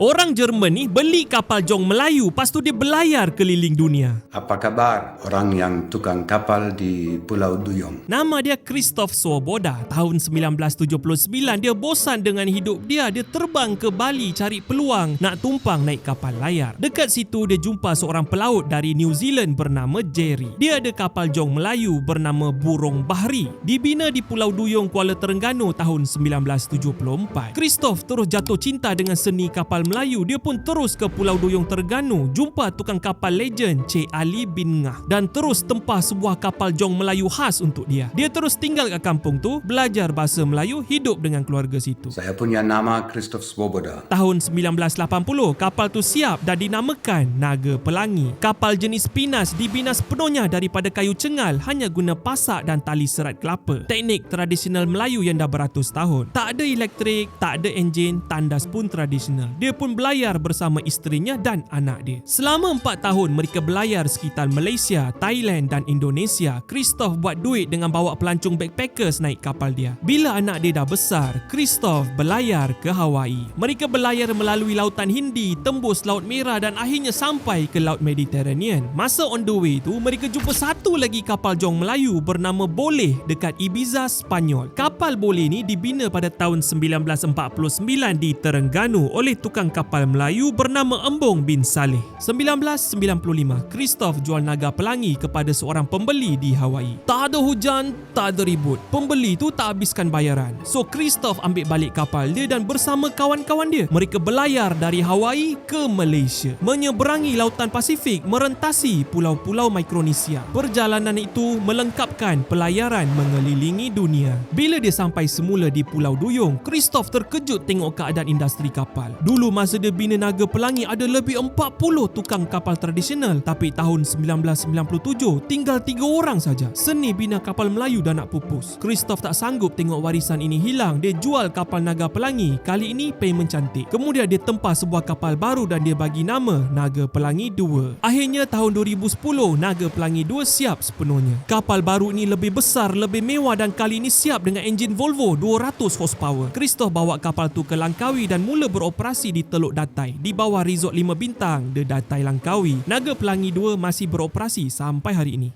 Orang Jerman ni beli kapal jong Melayu lepas tu dia berlayar keliling dunia. Apa kabar orang yang tukang kapal di Pulau Duyung? Nama dia Christoph Swoboda. Tahun 1979 dia bosan dengan hidup dia. Dia terbang ke Bali cari peluang nak tumpang naik kapal layar. Dekat situ dia jumpa seorang pelaut dari New Zealand bernama Jerry. Dia ada kapal jong Melayu bernama Burung Bahari. Dibina di Pulau Duyung Kuala Terengganu tahun 1974. Christoph terus jatuh cinta dengan seni kapal Melayu. Dia pun terus ke Pulau Duyung Terengganu jumpa tukang kapal legend Cik Ali bin Ngah dan terus tempah sebuah kapal jong Melayu khas untuk dia. Dia terus tinggal kat kampung tu, belajar bahasa Melayu, hidup dengan keluarga situ. Saya punya nama Christoph Swoboda. Tahun 1980, kapal tu siap dan dinamakan Naga Pelangi. Kapal jenis Pinas dibina sepenuhnya daripada kayu cengal hanya guna pasak dan tali serat kelapa. Teknik tradisional Melayu yang dah beratus tahun. Tak ada elektrik, tak ada enjin, tandas pun tradisional. Dia pun berlayar bersama isterinya dan anak dia. Selama empat tahun mereka berlayar sekitar Malaysia, Thailand dan Indonesia. Christoph buat duit dengan bawa pelancong backpackers naik kapal dia. Bila anak dia dah besar, Christoph berlayar ke Hawaii. Mereka berlayar melalui lautan Hindi, tembus Laut Merah dan akhirnya sampai ke Laut Mediterranean. Masa on the way tu, mereka jumpa satu lagi kapal jong Melayu bernama Boleh dekat Ibiza, Spanyol. Kapal Boleh ni dibina pada tahun 1949 di Terengganu oleh tukang kapal Melayu bernama Embong bin Saleh. 1995, Christoph jual naga pelangi kepada seorang pembeli di Hawaii. Tak ada hujan, tak ada ribut. Pembeli tu tak habiskan bayaran. So Christoph ambil balik kapal dia dan bersama kawan-kawan dia, mereka berlayar dari Hawaii ke Malaysia. Menyeberangi lautan Pasifik, merentasi pulau-pulau Mikronesia. Perjalanan itu melengkapkan pelayaran mengelilingi dunia. Bila dia sampai semula di Pulau Duyung, Christoph terkejut tengok keadaan industri kapal. Dulu masa dia bina Naga Pelangi ada lebih 40 tukang kapal tradisional tapi tahun 1997 tinggal 3 orang saja. Seni bina kapal Melayu dah nak pupus. Christoph tak sanggup tengok warisan ini hilang. Dia jual kapal Naga Pelangi. Kali ini payment cantik. Kemudian dia tempah sebuah kapal baru dan dia bagi nama Naga Pelangi 2. Akhirnya tahun 2010 Naga Pelangi 2 siap sepenuhnya. Kapal baru ini lebih besar, lebih mewah dan kali ini siap dengan enjin Volvo 200 horsepower. Christoph bawa kapal tu ke Langkawi dan mula beroperasi di Teluk Datai di bawah resort 5 bintang The Datai Langkawi. Naga Pelangi 2 masih beroperasi sampai hari ini.